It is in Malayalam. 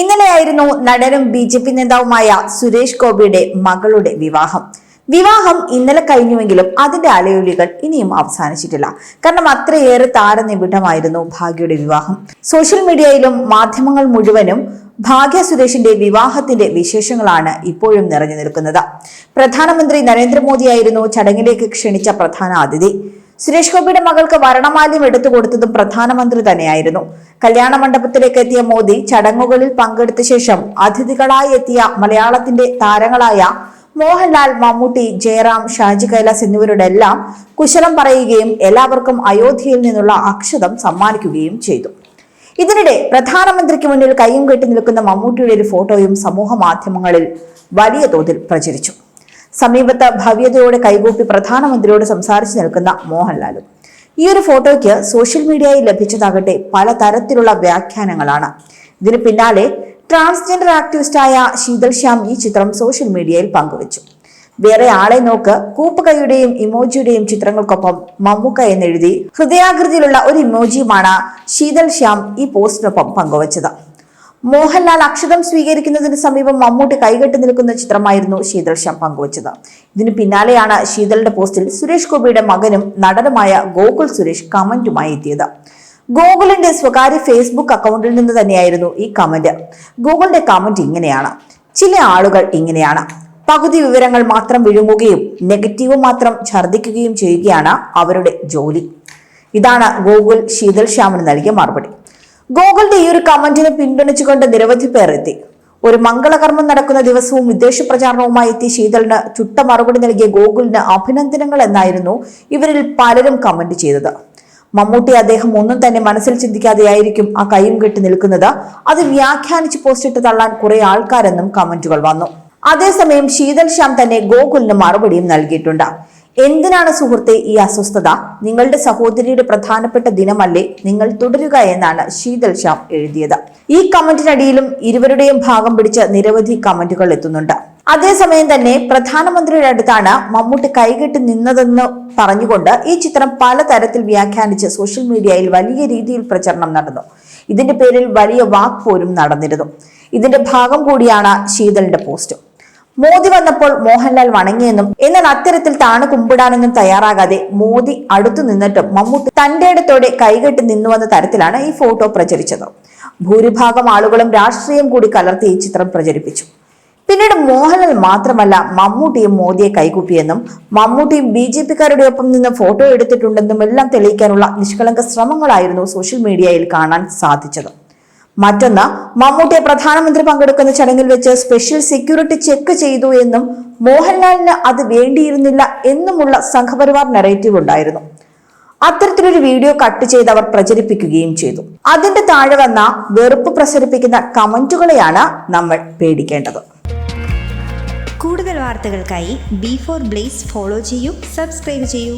ഇന്നലെയായിരുന്നു നടനും ബി ജെ പി നേതാവുമായ സുരേഷ് ഗോപിയുടെ മകളുടെ വിവാഹം. വിവാഹം ഇന്നലെ കഴിഞ്ഞുവെങ്കിലും അതിന്റെ അലയൊലികൾ ഇനിയും അവസാനിച്ചിട്ടില്ല. കാരണം അത്രയേറെ താരനിബിഡമായിരുന്നു ഭാഗ്യയുടെ വിവാഹം. സോഷ്യൽ മീഡിയയിലും മാധ്യമങ്ങൾ മുഴുവനും ഭാഗ്യ സുരേഷിന്റെ വിവാഹത്തിന്റെ വിശേഷങ്ങളാണ് ഇപ്പോഴും നിറഞ്ഞു നിൽക്കുന്നത്. പ്രധാനമന്ത്രി നരേന്ദ്രമോദിയായിരുന്നു ചടങ്ങിലേക്ക് ക്ഷണിച്ച പ്രധാന അതിഥി. സുരേഷ് ഗോപിയുടെ മകൾക്ക് വരണമാല്യം എടുത്തു കൊടുത്തതും പ്രധാനമന്ത്രി തന്നെയായിരുന്നു. കല്യാണ മണ്ഡപത്തിലേക്ക് എത്തിയ മോദി ചടങ്ങുകളിൽ പങ്കെടുത്ത ശേഷം അതിഥികളായി എത്തിയ മലയാളത്തിന്റെ താരങ്ങളായ മോഹൻലാൽ മമ്മൂട്ടി ജയറാം ഷാജി കൈലാസ് എന്നിവരുടെ എല്ലാം കുശലം പറയുകയും എല്ലാവർക്കും അയോധ്യയിൽ നിന്നുള്ള അക്ഷതം സമ്മാനിക്കുകയും ചെയ്തു. ഇതിനിടെ പ്രധാനമന്ത്രിക്ക് മുന്നിൽ കൈയും കെട്ടി നിൽക്കുന്ന മമ്മൂട്ടിയുടെ ഒരു ഫോട്ടോയും സമൂഹ മാധ്യമങ്ങളിൽ വലിയ തോതിൽ പ്രചരിച്ചു. സമീപത്ത് ഭവ്യതയോടെ കൈകൂപ്പി പ്രധാനമന്ത്രിയോട് സംസാരിച്ചു നിൽക്കുന്ന മോഹൻലാലും. ഈ ഒരു ഫോട്ടോയ്ക്ക് സോഷ്യൽ മീഡിയയിൽ ലഭിച്ചതാകട്ടെ പല തരത്തിലുള്ള വ്യാഖ്യാനങ്ങളാണ്. ഇതിന് പിന്നാലെ ട്രാൻസ്ജെൻഡർ ആക്ടിവിസ്റ്റായ ശീതൽ ശ്യാം ഈ ചിത്രം സോഷ്യൽ മീഡിയയിൽ പങ്കുവച്ചു. വേറെ ആളെ നോക്ക് കൂപ്പുകൈയുടെയും ഇമോജിയുടെയും ചിത്രങ്ങൾക്കൊപ്പം മമ്മൂക്ക എന്നെഴുതി ഹൃദയാകൃതിയിലുള്ള ഒരു ഇമോജിയുമാണ് ശീതൽ ശ്യാം ഈ പോസ്റ്റിനൊപ്പം പങ്കുവച്ചത്. മോഹൻലാൽ അക്ഷതം സ്വീകരിക്കുന്നതിന് സമീപം മമ്മൂട്ടി കൈകെട്ടി നിൽക്കുന്ന ചിത്രമായിരുന്നു ശീതൽ ശ്യാം പങ്കുവച്ചത്. ഇതിന് പിന്നാലെയാണ് ശീതളിന്റെ പോസ്റ്റിൽ സുരേഷ് ഗോപിയുടെ മകനും നടനുമായ ഗോകുൽ സുരേഷ് കമന്റുമായി എത്തിയത്. ഗോകുലിന്റെ സ്വകാര്യ ഫേസ്ബുക്ക് അക്കൗണ്ടിൽ നിന്ന് തന്നെയായിരുന്നു ഈ കമന്റ്. ഗൂഗിളിന്റെ കമന്റ് ഇങ്ങനെയാണ്. ചില ആളുകൾ ഇങ്ങനെയാണ്. പകുതി വിവരങ്ങൾ മാത്രം വിഴുങ്ങുകയും നെഗറ്റീവ് മാത്രം ഛർദ്ദിക്കുകയും ചെയ്യുകയാണ് അവരുടെ ജോലി. ഇതാണ് ഗൂഗിൾ ശീതൽ ശ്യാമിന് നൽകിയ മറുപടി. ഗൂഗിളിന്റെ ഈ ഒരു കമന്റിനെ പിന്തുണച്ചുകൊണ്ട് നിരവധി പേർ എത്തി. ഒരു മംഗളകർമ്മം നടക്കുന്ന ദിവസവും വിദേശ പ്രചാരണവുമായി എത്തി ശീതളിന് ചുട്ട മറുപടി നൽകിയ ഗൂഗിളിന് അഭിനന്ദനങ്ങൾ എന്നായിരുന്നു ഇവരിൽ പലരും കമന്റ് ചെയ്തത്. മമ്മൂട്ടി അദ്ദേഹം ഒന്നും തന്നെ മനസ്സിൽ ചിന്തിക്കാതെയായിരിക്കും ആ കൈയും കെട്ടി നിൽക്കുന്നത്. അത് വ്യാഖ്യാനിച്ച് പോസ്റ്റിട്ട് തള്ളാൻ കുറെ ആൾക്കാരെന്നും കമന്റുകൾ വന്നു. അതേസമയം ശീതൽ ശ്യാം തന്നെ ഗോകുലിന് മറുപടിയും നൽകിയിട്ടുണ്ട്. എന്തിനാണ് സുഹൃത്തെ ഈ അസ്വസ്ഥത? നിങ്ങളുടെ സഹോദരിയുടെ പ്രധാനപ്പെട്ട ദിനമല്ലേ നിങ്ങൾ തുടരുക എന്നാണ് ശീതൽ ശ്യാം എഴുതിയത്. ഈ കമന്റിനടിയിലും ഇരുവരുടെയും ഭാഗം പിടിച്ച് നിരവധി കമന്റുകൾ എത്തുന്നുണ്ട്. അതേസമയം തന്നെ പ്രധാനമന്ത്രിയുടെ അടുത്താണ് മമ്മൂട്ടി കൈകെട്ടി നിന്നതെന്ന് പറഞ്ഞുകൊണ്ട് ഈ ചിത്രം പലതരത്തിൽ വ്യാഖ്യാനിച്ച് സോഷ്യൽ മീഡിയയിൽ വലിയ രീതിയിൽ പ്രചരണം നടന്നു. ഇതിന്റെ പേരിൽ വലിയ വാക്ക് പോലും നടന്നിരുന്നു. ഇതിന്റെ ഭാഗം കൂടിയാണ് ശീതലിന്റെ പോസ്റ്റ്. മോദി വന്നപ്പോൾ മോഹൻലാൽ വണങ്ങിയെന്നും എന്നാൽ അത്തരത്തിൽ താണു കുമ്പിടാനൊന്നും തയ്യാറാകാതെ മോദി അടുത്തു നിന്നിട്ടും മമ്മൂട്ടി തന്റെ ഇടത്തോടെ കൈകെട്ടി നിന്നുവെന്ന തരത്തിലാണ് ഈ ഫോട്ടോ പ്രചരിച്ചത്. ഭൂരിഭാഗം ആളുകളും രാഷ്ട്രീയം കൂടി കലർത്തി ഈ ചിത്രം പ്രചരിപ്പിച്ചു. പിന്നീട് മോഹൻലാൽ മാത്രമല്ല മമ്മൂട്ടിയും മോദിയെ കൈകൂപ്പിയെന്നും മമ്മൂട്ടിയും ബി ജെ പിക്കാരുടെ ഒപ്പം നിന്ന് ഫോട്ടോ എടുത്തിട്ടുണ്ടെന്നും എല്ലാം തെളിയിക്കാനുള്ള നിഷ്കളങ്ക ശ്രമങ്ങളായിരുന്നു സോഷ്യൽ മീഡിയയിൽ കാണാൻ സാധിച്ചത്. മറ്റൊന്ന് മമ്മൂട്ടിയെ പ്രധാനമന്ത്രി പങ്കെടുക്കുന്ന ചടങ്ങിൽ വെച്ച് സ്പെഷ്യൽ സെക്യൂരിറ്റി ചെക്ക് ചെയ്തു എന്നും മോഹൻലാലിന് അത് വേണ്ടിയിരുന്നില്ല എന്നുമുള്ള സംഘപരിവാർ നെറേറ്റീവ് ഉണ്ടായിരുന്നു. അത്തരത്തിലൊരു വീഡിയോ കട്ട് ചെയ്ത് അവർ പ്രചരിപ്പിക്കുകയും ചെയ്തു. അതിന്റെ താഴെ വന്ന വെറുപ്പ് പ്രസരിപ്പിക്കുന്ന കമന്റുകളെയാണ് നമ്മൾ പേടിക്കേണ്ടത്. കൂടുതൽ വാർത്തകൾക്കായി ബി ഫോർ ബ്ലേസ് ഫോളോ ചെയ്യൂ സബ്സ്ക്രൈബ് ചെയ്യൂ.